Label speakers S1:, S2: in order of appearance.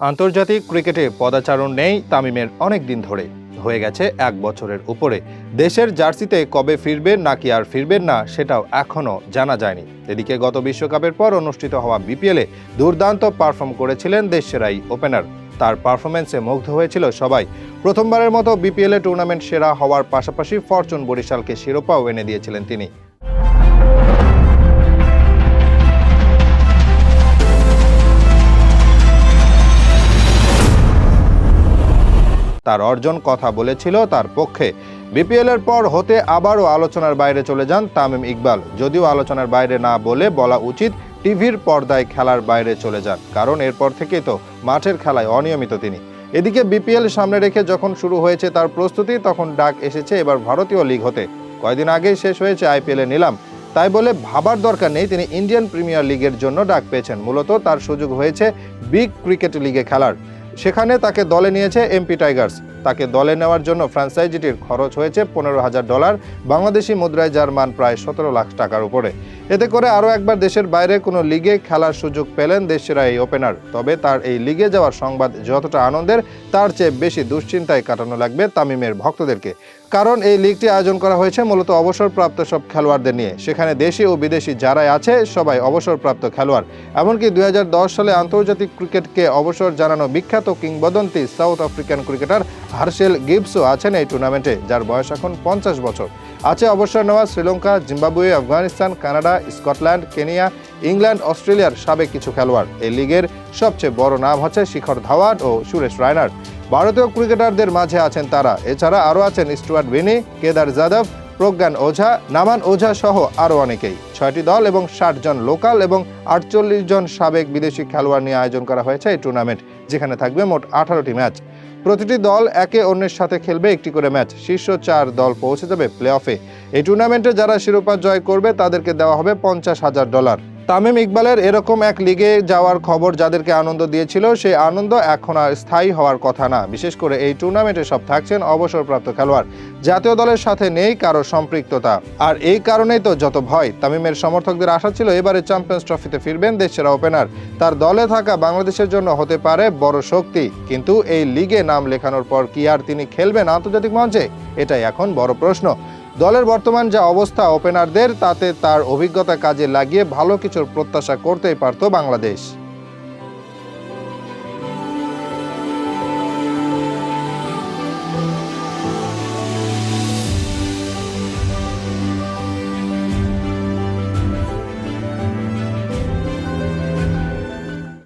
S1: আন্তর্জাতিক ক্রিকেটে পদাচারণ নেই তামিমের অনেক দিন ধরে। হয়ে গেছে এক বছরের উপরে। দেশের জার্সিতে কবে ফিরবেন, নাকি আর ফিরবেন না, সেটাও এখনও জানা যায়নি। এদিকে গত বিশ্বকাপের পর অনুষ্ঠিত হওয়া বিপিএলে দুর্দান্ত পারফর্ম করেছিলেন দেশসেরাই ওপেনার। তার পারফরমেন্সে মুগ্ধ হয়েছিল সবাই। প্রথমবারের মতো বিপিএলে টুর্নামেন্ট সেরা হওয়ার পাশাপাশি ফরচুন বরিশালকে শিরোপাও এনে দিয়েছিলেন তিনি। তার অর্জন কথা বলেছিল তার পক্ষে। বিপিএল এর পর হতে আবারও আলোচনার বাইরে চলে যান তামিম ইকবাল। যদিও আলোচনার বাইরে না বলে বলা উচিত টিভির পর্দায় খেলার বাইরে চলে যান, কারণ এরপর থেকেই তো মাঠের খেলায় অনিয়মিত তিনি। এদিকে বিপিএল সামনে রেখে যখন শুরু হয়েছে তার প্রস্তুতি, তখন ডাক এসেছে এবার ভারতীয় লিগ হতে। কয়দিন আগেই শেষ হয়েছে আইপিএলে নিলাম। তাই বলে ভাবার দরকার নেই, তিনি ইন্ডিয়ান প্রিমিয়ার লিগের জন্য ডাক পেয়েছেন। মূলত তার সুযোগ হয়েছে বিগ ক্রিকেট লিগে খেলার। সেখানে তাকে দলে নিয়েছে এমপি টাইগার্স। তাকে দলে নেওয়ার জন্য ফ্র্যাঞ্চাইজিটির খরচ হয়েছে পনেরো হাজার ডলার, বাংলাদেশি মুদ্রায় যার মান প্রায় সতেরো লাখ টাকার উপরে। এতে করে আরও একবার দেশের বাইরে কোনো লিগে খেলার সুযোগ পেলেন দেশেরা এই ওপেনার। তবে তার এই লিগে যাওয়ার সংবাদ যতটা আনন্দের, তার চেয়ে বেশি দুশ্চিন্তায় কাটানো লাগবে তামিমের ভক্তদেরকে। কারণ এই লিগটি আয়োজন করা হয়েছে মূলত অবসরপ্রাপ্ত সব খেলোয়াড়দের নিয়ে। সেখানে দেশি ও বিদেশি যারাই আছে, সবাই অবসরপ্রাপ্ত খেলোয়াড়। এমনকি দুই হাজার দশ সালে আন্তর্জাতিক ক্রিকেটকে অবসর জানানো বিখ্যাত কিংবদন্তি সাউথ আফ্রিকান ক্রিকেটার হার্শেল গিবসও আছেন এই টুর্নামেন্টে, যার বয়স এখন পঞ্চাশ বছর। আছে অবসর নেওয়া Sri Lanka, Zimbabwe, Afghanistan, Canada Scotland, Kenya, England, অস্ট্রেলিয়ার সাবেক কিছু খেলোয়াড়। এই লিগের সবচেয়ে বড় নাম হচ্ছে শিখর ধাওয়ান ও সুরেশ রায়নার। ভারতীয় ক্রিকেটারদের মাঝে আছেন তারা। এছাড়া আরও আছেন স্টুয়ার্ট ভিনি, কেদার যাদব, প্রজ্ঞান ওঝা, নামান ওঝা সহ আরও অনেকেই। ছয়টি দল এবং ষাট জন লোকাল এবং আটচল্লিশ জন সাবেক বিদেশি খেলোয়াড় নিয়ে আয়োজন করা হয়েছে এই টুর্নামেন্ট, যেখানে থাকবে মোট আঠারোটি ম্যাচ। প্রতিটি দল একে অন্যের সাথে খেলবে, একটি করে ম্যাচ। শীর্ষ চার দল পৌঁছে যাবে প্লে অফে এই টুর্নামেন্টে যারা শিরোপা জয় করবে, তাদেরকে দেওয়া হবে পঞ্চাশ হাজার ডলার। তামিম ইকবালের এরকম এক লিগে যাওয়ার খবর যাদেরকে আনন্দ দিয়েছিল, সেই আনন্দ এখন আর স্থায়ী হওয়ার কথা না। বিশেষ করে এই টুর্নামেন্টে সব থাকছেন অবসরপ্রাপ্ত খেলোয়াড়। জাতীয় দলের সাথে নেই কারও সম্পৃক্ততা। আর এই কারণেই তো যত ভয়, তামিমের সমর্থকদের আশা ছিল এবারে চ্যাম্পিয়ন্স ট্রফিতে ফিরবেন দেশের ওপেনার তার দলে থাকা বাংলাদেশের জন্য হতে পারে বড় শক্তি। কিন্তু এই লিগে নাম লেখানোর পর কি আর তিনি খেলবেন আন্তর্জাতিক মঞ্চে? এটাই এখন বড় প্রশ্ন। দলের বর্তমান যা অবস্থা ওপেনারদের তাতে তার অভিজ্ঞতা কাজে লাগিয়ে ভালো কিছুর প্রত্যাশা করতেই পারত বাংলাদেশ।